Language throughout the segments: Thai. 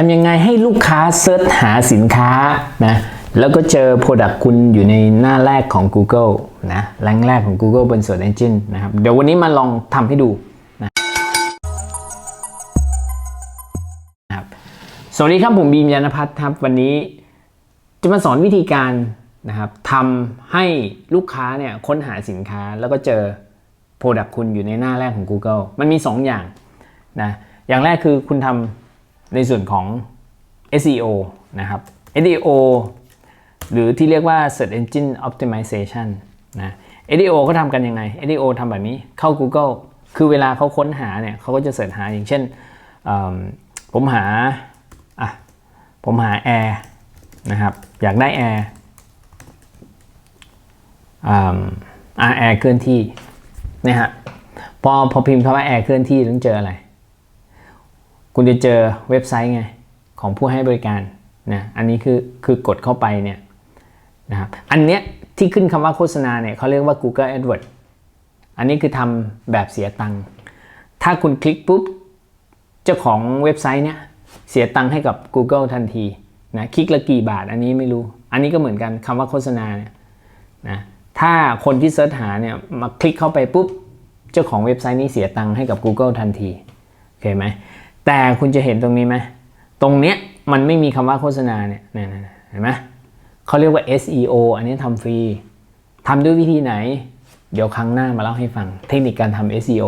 ทำยังไงให้ลูกค้าเซิร์ชหาสินค้านะแล้วก็เจอ Product คุณอยู่ในหน้าแรกของ Google นะแรงแรกของ Google บน Search Engine นะครับ เดี๋ยววันนี้มาลองทำให้ดูนะครับสวัสดีครับผมบีมยานพัฒน์ครับ วันนี้จะมาสอนวิธีการนะครับทำให้ลูกค้าเนี่ยค้นหาสินค้าแล้วก็เจอ Product คุณอยู่ในหน้าแรกของ Google มันมี 2 อย่างนะอย่างแรกคือคุณทำ ในส่วนของ SEO นะครับ SEO หรือที่เรียกว่า Search Engine Optimization นะ SEO เขาทำกันยังไง SEO ทำแบบนี้เข้า Google คือเวลาเขาค้นหาเนี่ยเขาก็จะเสิร์ชหาอย่างเช่น ผมหาอะผมหาแอร์นะครับ อยากได้แอร์อ่าแอร์เคลื่อนที่เนี่ยฮะพอพอพิมพ์คำว่าแอร์เคลื่อนที่ต้องเจออะไร คุณจะเจอเว็บไซต์ไงของผู้ให้บริการนะอันนี้คือคือกดเข้าไปเนี่ยนะครับอันเนี้ยที่ขึ้นคำว่าโฆษณาเนี่ยเขาเรียกว่า Google AdWords อันนี้คือทำแบบเสียตังค์ถ้าคุณคลิกปุ๊บ เจ้าของเว็บไซต์เนี่ยเสียตังค์ให้กับ Google ทันทีนะคลิกละกี่บาทอันนี้ไม่รู้ อันนี้ก็เหมือนกันคำว่าโฆษณาเนี่ยนะถ้าคนที่เซิร์ชหาเนี่ยมาคลิกเข้าไปปุ๊บ เจ้าของเว็บไซต์นี้เสียตังค์ให้กับ Google ทันทีโอเคไหม แต่คุณจะเห็นตรงนี้ไหมตรงเนี้ยมันไม่มีคำว่าโฆษณาเนี่ยเห็นไหมเขาเรียกว่า SEO อันนี้ทำฟรีทำด้วยวิธีไหน เดี๋ยวครั้งหน้ามาเล่าให้ฟัง เทคนิคการทำ SEO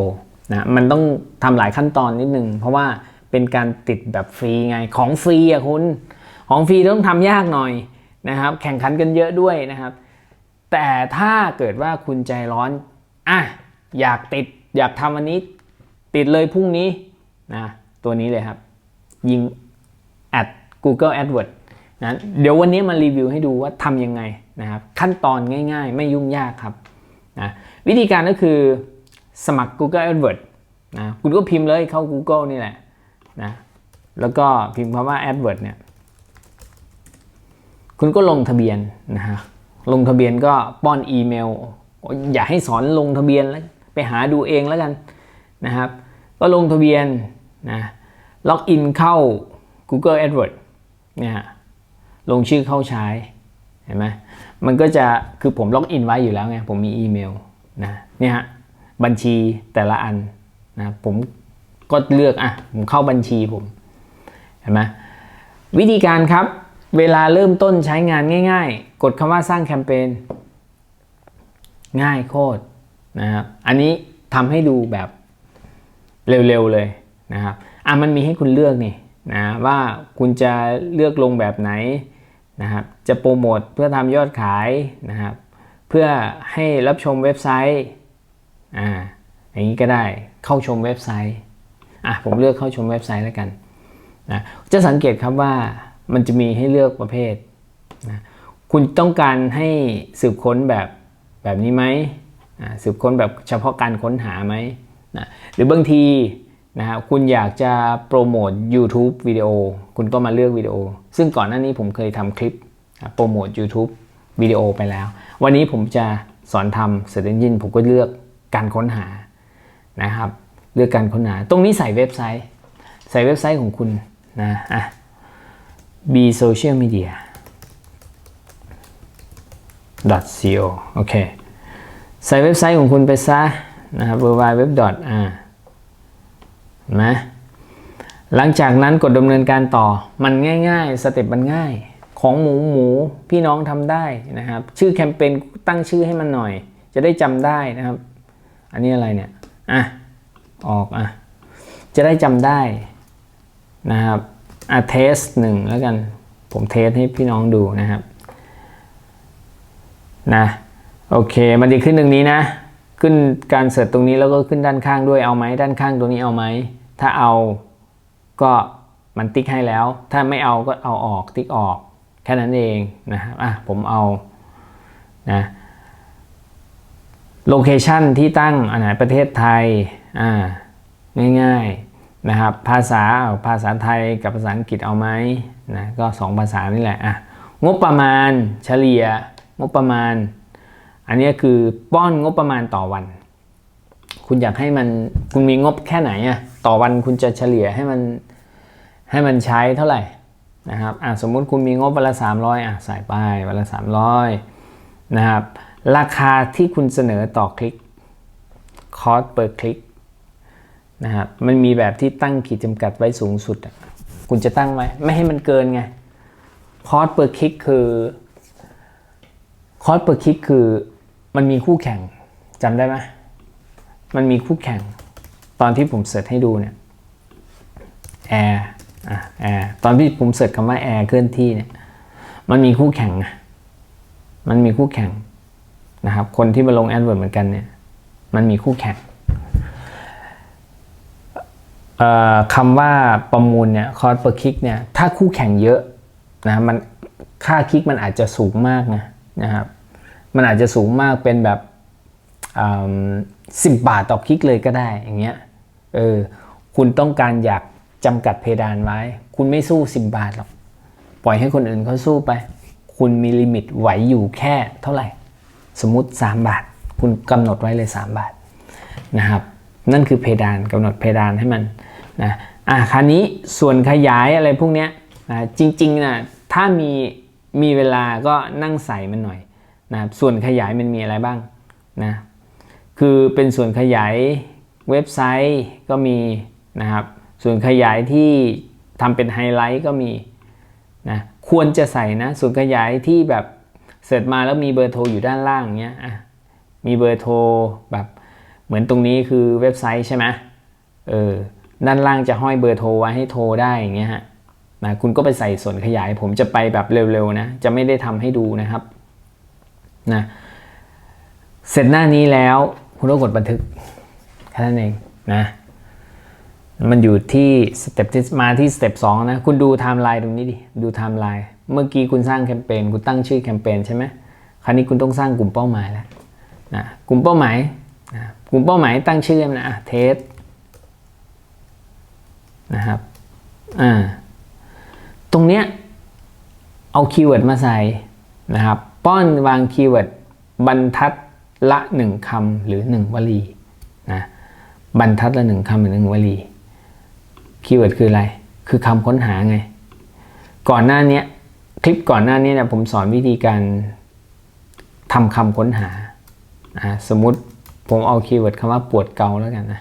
นะมันต้องทำหลายขั้นตอนนิดนึง เพราะว่าเป็นการติดแบบฟรีไงของฟรีอะคุณ ของฟรีต้องทำยากหน่อยนะครับ แข่งขันกันเยอะด้วยนะครับ แต่ถ้าเกิดว่าคุณใจร้อนอะอยากติดอยากทำอันนี้ ติดเลยพรุ่งนี้นะ ตัวนี้เลยครับ ยิง at Google AdWords นะเดี๋ยววันนี้มารีวิวให้ดูว่าทำยังไงนะครับขั้นตอนง่าย ๆ ไม่ยุ่งยากครับนะวิธีการก็คือสมัคร Google AdWords นะคุณก็พิมพ์เลยเข้า Google นี่แหละนะแล้วก็พิมพ์คำว่า AdWords เนี่ยคุณก็ลงทะเบียนนะฮะลงทะเบียนก็ป้อนอีเมล อย่าให้สอนลงทะเบียนแล้วไปหาดูเองแล้วกันนะครับ ก็ลงทะเบียนนะ ล็อกอินเข้า Google AdWords เนี่ยลงชื่อเข้าใช้ เห็นไหมมันก็จะคือผมล็อกอินไว้อยู่แล้วไง ผมมีอีเมลนะเนี่ยฮะบัญชีแต่ละอันนะผมก็เลือกอะผมเข้าบัญชีผม เห็นไหมวิธีการครับ เวลาเริ่มต้นใช้งานง่าย ๆ กดคำว่าสร้างแคมเปญง่ายโคตรนะครับอันนี้ทำให้ดูแบบเร็วๆเลยนะครับ อะมันมีให้คุณเลือกนี่นะว่าคุณจะเลือกลงแบบไหนนะครับจะโปรโมทเพื่อทำยอดขายนะครับเพื่อให้รับชมเว็บไซต์อ่าอย่างนี้ก็ได้เข้าชมเว็บไซต์อะผมเลือกเข้าชมเว็บไซต์แล้วกันนะจะสังเกตครับว่ามันจะมีให้เลือกประเภทนะคุณต้องการให้สืบค้นแบบแบบนี้ไหมอ่าสืบค้นแบบเฉพาะการค้นหาไหมนะหรือบางที นะครับคุณอยากจะโปรโมท YouTube วิดีโอ คุณก็มาเลือกวิดีโอ ซึ่งก่อนหน้านี้ผมเคยทำคลิปโปรโมท YouTube วิดีโอไปแล้ว วันนี้ผมจะสอนทำ Search Engine ผมก็เลือกการค้นหานะครับ เลือกการค้นหา ตรงนี้ใส่เว็บไซต์ ใส่เว็บไซต์ของคุณนะอะ b social media co โอเค ใส่เว็บไซต์ของคุณไปซะนะครับ www. อ่า นะหลังจากนั้นกดดำเนินการต่อมันง่าย ๆ สเต็ปมันง่าย ของหมูหมูพี่น้องทำได้นะครับ ชื่อแคมเปญตั้งชื่อให้มันหน่อย จะได้จำได้นะครับ อันนี้อะไรเนี่ยอะออกอะจะได้จำได้นะครับอะเทสหนึ่งแล้วกันผมเทสให้พี่น้องดูนะครับนะโอเค มันจะขึ้นตรงนี้นะ ขึ้นการเสิร์ชตรงนี้แล้วก็ขึ้นด้านข้างด้วยเอาไหมด้านข้างตรงนี้เอาไหม ถ้าเอาก็มันติ๊กให้แล้ว ถ้าไม่เอาก็เอาออกติ๊กออก แค่นั้นเองนะครับอะผมเอานะโลเคชันที่ตั้งอันไหนประเทศไทยอ่าง่ายๆนะครับภาษาภาษาไทยกับภาษาอังกฤษเอาไหมนะก็ 2 ภาษานี่แหละอะงบประมาณเฉลี่ยงบประมาณ อันนี้คือป้อนงบประมาณต่อวัน คุณอยากให้มันคุณมีงบแค่ไหนอะ ต่อวันคุณจะเฉลี่ยให้มันให้มันใช้เท่าไหร่นะครับอะสมมุติคุณมีงบวันละ300อะใส่ไปวันละ300นะครับราคาที่คุณเสนอต่อคลิกคอสเปอร์คลิกนะครับมันมีแบบที่ตั้งขีดจำกัดไว้สูงสุด คุณจะตั้งไว้ไม่ให้มันเกินไงคอสเปอร์คลิกคือคอสเปอร์คลิกคือมันมีคู่แข่งจำได้ไหมมันมีคู่แข่ง ตอนที่ผมเสิร์ชให้ดูเนี่ยแอร์อะแอร์ตอนที่ผมเสิร์ชคำว่าแอร์เคลื่อนที่เนี่ยมันมีคู่แข่งไงมันมีคู่แข่งนะครับ คนที่มาลงแอดเวิร์ดเหมือนกันเนี่ย มันมีคู่แข่งคำว่าประมูลเนี่ยคอร์สเปอร์คลิกเนี่ยถ้าคู่แข่งเยอะนะมันค่าคลิกมันอาจจะสูงมากนะนะครับ มันอาจจะสูงมากเป็นแบบสิบบาทต่อคลิกเลยก็ได้อย่างเงี้ย เออ คุณต้องการอยากจำกัดเพดานไว้ คุณไม่สู้ 10 บาทหรอก ปล่อยให้คนอื่นเขาสู้ไป คุณมีลิมิตไหวอยู่แค่เท่าไหร่ สมมุติ 3 บาท คุณกำหนดไว้เลย 3 บาทนะครับ นั่นคือเพดานกำหนดเพดานให้มันนะอะคราวนี้ส่วนขยายอะไรพวกเนี้ยนะจริงๆนะถ้ามีมีเวลาก็นั่งใส่มันหน่อยนะครับส่วนขยายมันมีอะไรบ้างนะคือเป็นส่วนขยาย เว็บไซต์ก็มีนะครับ ส่วนขยายที่ทำเป็นไฮไลท์ก็มีนะควรจะใส่นะส่วนขยายที่แบบเสร์ชมาแล้วมีเบอร์โทรอยู่ด้านล่างเงี้ยอะมีเบอร์โทรแบบเหมือนตรงนี้คือเว็บไซต์ใช่ไหมเออด้านล่างจะห้อยเบอร์โทรไว้ให้โทรได้อย่างเงี้ยฮะนะคุณก็ไปใส่ส่วนขยายผมจะไปแบบเร็วๆนะจะไม่ได้ทำให้ดูนะครับนะเสร็จหน้านี้แล้วคุณก็กดบันทึก นั้นเองนะมันอยู่ที่สเต็ปที่มาที่สเต็ปสองนะ คุณดูไทม์ไลน์ตรงนี้ดิ ดูไทม์ไลน์ เมื่อกี้คุณสร้างแคมเปญ คุณตั้งชื่อแคมเปญใช่ไหม คราวนี้คุณต้องสร้างกลุ่มเป้าหมายแล้วนะ กลุ่มเป้าหมายนะกลุ่มเป้าหมายตั้งชื่อนะเทสนะครับ อ่า ตรงเนี้ยเอาคีย์เวิร์ดมาใส่นะครับ ป้อนวางคีย์เวิร์ดบรรทัดละหนึ่งคำหรือหนึ่งวลีนะ บรรทัดละหนึ่งคำหรือหนึ่งวลีคีย์เวิร์ดคืออะไร คือคำค้นหาไง ก่อนหน้านี้คลิปก่อนหน้านี้เนี่ยผมสอนวิธีการทำคำค้นหาอ่าสมมติผมเอาคีย์เวิร์ดคำว่าปวดเกาแล้วกันนะ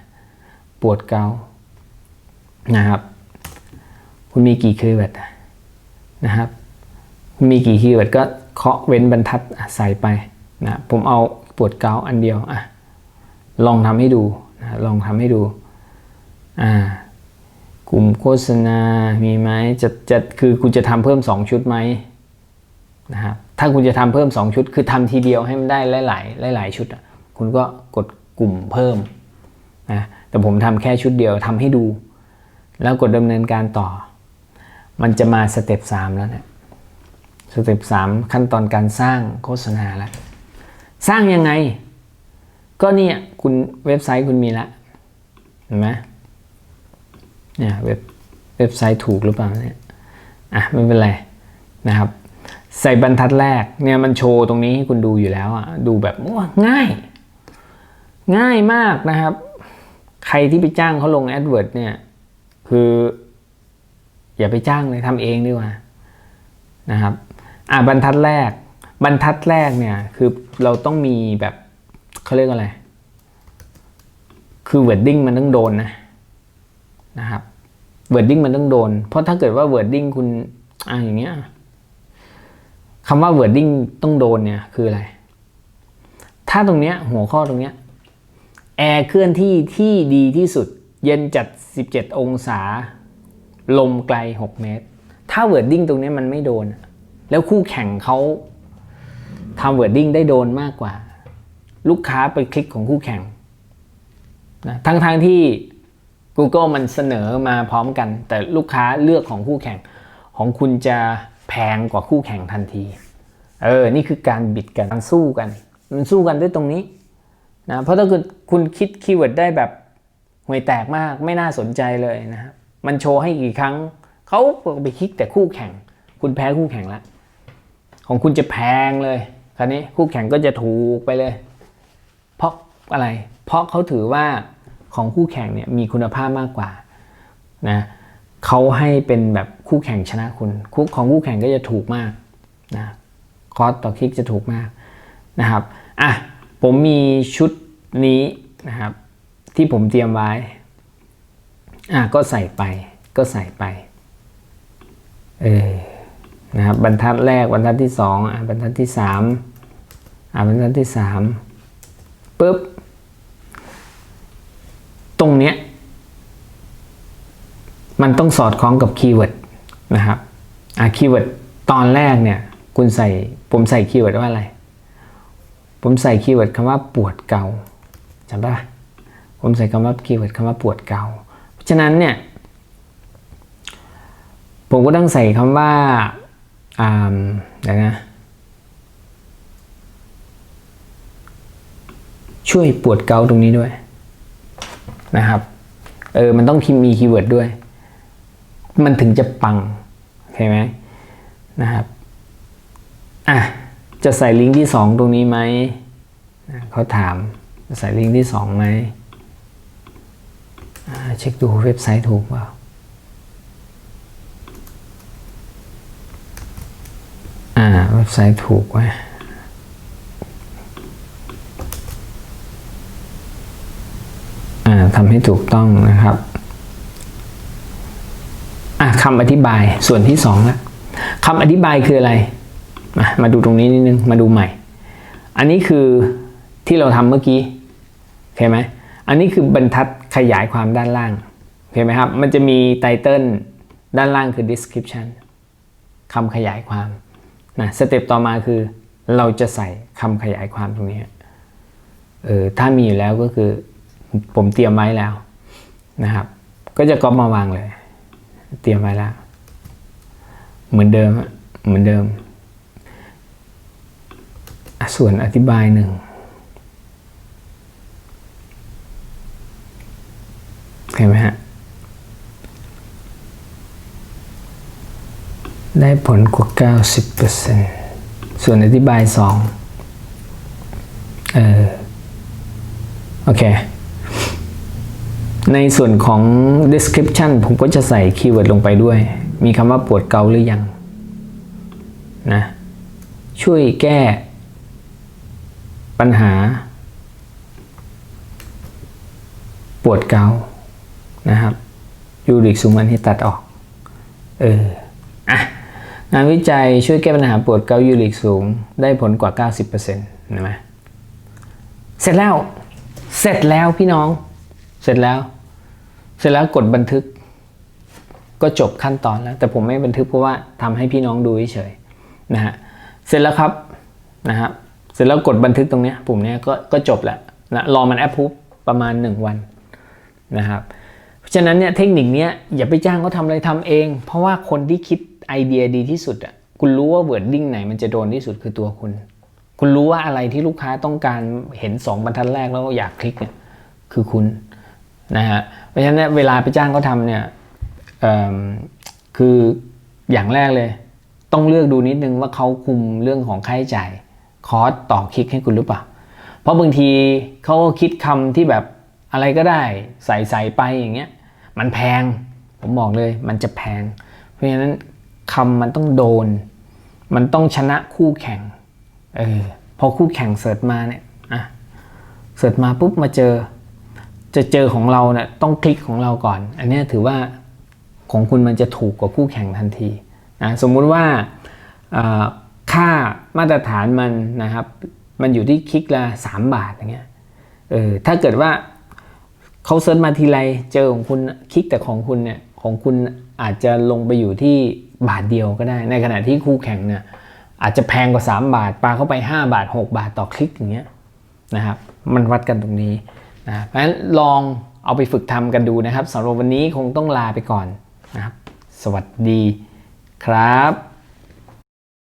ปวดเกา นะครับ คุณมีกี่คีย์เวิร์ดนะครับคุณมีกี่คีย์เวิร์ดก็เคาะเว้นบรรทัดใส่ไปนะ ผมเอาปวดเกาอันเดียวอะ ลองทำให้ดู นะลองทำให้ดูอ่ากลุ่มโฆษณา มีไหมจะจะคือคุณจะทำเพิ่ม 2 ชุดไหมนะครับถ้าคุณจะทำเพิ่ม 2 ชุด คือทำทีเดียวให้มันได้หลาย ๆ หลาย ๆ ชุดคุณก็กดกลุ่มเพิ่มนะแต่ผมทำแค่ชุดเดียวทำให้ดู แล้วกดดำเนินการต่อ มันจะมาสเต็ป3แล้วเนะสเต็ป3ขั้นตอนการสร้างโฆษณาแล้ว สร้างยังไง ก็เนี่ย คุณเว็บไซต์คุณมีแล้วเห็นไหมเนี่ยเว็บเว็บไซต์ถูกหรือเปล่าเนี่ยอะไม่เป็นไรนะครับ ใส่บรรทัดแรกเนี่ยมันโชว์ตรงนี้ให้คุณดูอยู่แล้วอะดูแบบว้าง่าย ง่ายมากนะครับ ใครที่ไปจ้างเขาลง AdWords เนี่ยคือ อย่าไปจ้างเลยทำเองดีกว่านะครับอะบรรทัดแรก บรรทัดแรกเนี่ยคือเราต้องมีแบบเขาเรียกอะไร คือ wording มันต้องโดนนะนะครับ wording มันต้องโดน เพราะถ้าเกิดว่า wording คุณอะอย่างเงี้ยคำว่า wording ต้องโดนเนี่ยคืออะไร ถ้าตรงเนี้ยหัวข้อตรงเนี้ยแอร์เคลื่อนที่ที่ดีที่สุด เย็นจัด 17 องศา ลมไกล 6 เมตร ถ้า wording ตรงนี้มันไม่โดน แล้วคู่แข่งเขาทำ wording ได้โดนมากกว่า ลูกค้าไปคลิกของคู่แข่ง นะทั้งๆทที่ Google มันเสนอมาพร้อมกัน แต่ลูกค้าเลือกของคู่แข่งของคุณจะแพงกว่าคู่แข่งทันที เออ นี่คือการบิดกันการสู้กัน มันสู้กันด้วยตรงนี้นะเพราะถ้าเกิดคุณคิดคีย์เวิร์ดได้แบบห่วยแตกมากไม่น่าสนใจเลยนะครับมันโชว์ให้กี่ครั้งเขาไปคลิกแต่คู่แข่ง คุณแพ้คู่แข่งล้วของคุณจะแพงเลยคราวนี้คู่แข่งก็จะถูกไปเลย เพราะอะไร เพราะเขาถือว่าของคู่แข่งเนี่ยมีคุณภาพมากกว่านะเขาให้เป็นแบบคู่แข่งชนะคุณคู่ของคู่แข่งก็จะถูกมากนะคอสต่อคลิกจะถูกมากนะครับอะผมมีชุดนี้นะครับ ที่ผมเตรียมไว้อะก็ใส่ไปก็ใส่ไปเออนะครับบรรทัดแรกบรรทัดที่สองอะบรรทัดที่สามอะบรรทัดที่สามปุ๊บ ตรงเนี้ยมันต้องสอดคล้องกับคีย์เวิร์ดนะครับอะคีย์เวิร์ดตอนแรกเนี่ยคุณใส่ผมใส่คีย์เวิร์ดว่าอะไร ผมใส่คีย์เวิร์ดคำว่าปวดเกาจำได้ปะผมใส่คำว่าคีย์เวิร์ดคำว่าปวดเกาเพราะฉะนั้นเนี่ยผมก็ต้องใส่คำว่าอ่าเดี๋ยวนะช่วยปวดเกาตรงนี้ด้วย นะครับเออมันต้องพิมพ์มีคีย์เวิร์ดด้วย มันถึงจะปังโอเคไหมนะครับอะจะใส่ลิงก์ที่สองตรงนี้ไหมนะเขาถามจะใส่ลิงก์ที่สองไหมเช็คดูเว็บไซต์ถูกเปล่าอ่าเว็บไซต์ถูกไว้อ่า ทำให้ถูกต้องนะครับคำอธิบายส่วนที่สองละคำอธิบายคืออะไร มามาดูตรงนี้นิดนึง มาดูใหม่ อันนี้คือที่เราทำเมื่อกี้โอเคไหมอันนี้คือบรรทัดขยายความด้านล่างโอเคไหมครับ มันจะมีไตเติลด้านล่างคือ description คำขยายความนะสเต็ปต่อมาคือเราจะใส่คำขยายความตรงนี้เออถ้ามีอยู่แล้วก็คือ ผมเตรียมไว้แล้วนะครับ ก็จะก๊อปมาวางเลย เตรียมไว้แล้ว เหมือนเดิมเหมือนเดิม ส่วนอธิบายหนึ่งเห็นไหมฮะ ได้ผลกว่า 90%ส่วนอธิบาย 2 เออ โอเค ในส่วนของ description ผมก็จะใส่คีย์เวิร์ดลงไปด้วย มีคำว่าปวดเกาหรือยังนะช่วยแก้ ปัญหา ปวดเกานะครับยูริกซูมันที่ตัดออกเอออะงานวิจัยช่วยแก้ปัญหาปวดเกายูริกสูง ได้ผลกว่า 90%เห็นไหมเสร็จแล้ว เสร็จแล้วพี่น้อง ร็จแล้ว เสร็จแล้วกดบันทึก ก็จบขั้นตอนแล้ว แต่ผมไม่บันทึกเพราะว่าทำให้พี่น้องดูเฉยนะฮะเสร็จแล้วครับนะฮะเสร็จแล้วกดบันทึกตรงนี้ปุ่มเนี้ยก็ก็จบแล้วนะรอมันแอปพูฟประมาณ 1 วันนะครับเพราะฉะนั้นเนี่ยเทคนิคนี้อย่าไปจ้างเขาทำอะไรทำเอง เพราะว่าคนที่คิดไอเดียดีที่สุดอะคุณรู้ว่าเวิร์ดดิ้งไหนมันจะโดนที่สุดคือตัวคุณ คุณรู้ว่าอะไรที่ลูกค้าต้องการเห็น 2 บรรทัดแรกแล้วอยากคลิกเนี่ยคือคุณ นะฮะเพราะฉะนั้นเวลาไปจ้างเขาทำเนี่ยคืออย่างแรกเลย ต้องเลือกดูนิดนึงว่าเขาคุมเรื่องของค่าใช้จ่ายคอสต่อคลิกให้คุณหรือเปล่า เพราะบางทีเขาก็คิดคำที่แบบอะไรก็ได้ใส่ใส่ไปอย่างเงี้ยมันแพงผมบอกเลยมันจะแพง เพราะฉะนั้นคำมันต้องโดน มันต้องชนะคู่แข่งเออพอคู่แข่งเสิร์ชมาเนี่ยอะเสิร์ชมาปุ๊บมาเจอ จะเจอของเราเนี่ยต้องคลิกของเราก่อน อันนี้ถือว่าของคุณมันจะถูกกว่าคู่แข่งทันทีนะสมมุติว่าค่ามาตรฐานมันนะครับ มันอยู่ที่คลิกละ3 บาทอย่างเงี้ยเออถ้าเกิดว่าเขาเซิร์ชมาทีไรเจอของคุณคลิกแต่ของคุณเนี่ยของคุณอาจจะลงไปอยู่ที่บาทเดียวก็ได้ ในขณะที่คู่แข่งเนี่ยอาจจะแพงกว่า 3 บาทปลาเข้าไป 5 บาท 6 บาทต่อคลิกอย่างเงี้ยนะครับ มันวัดกันตรงนี้ นะเพราะฉะนั้นลองเอาไปฝึกทำกันดูนะครับสำหรับวันนี้คงต้องลาไปก่อนนะครับ สวัสดีครับ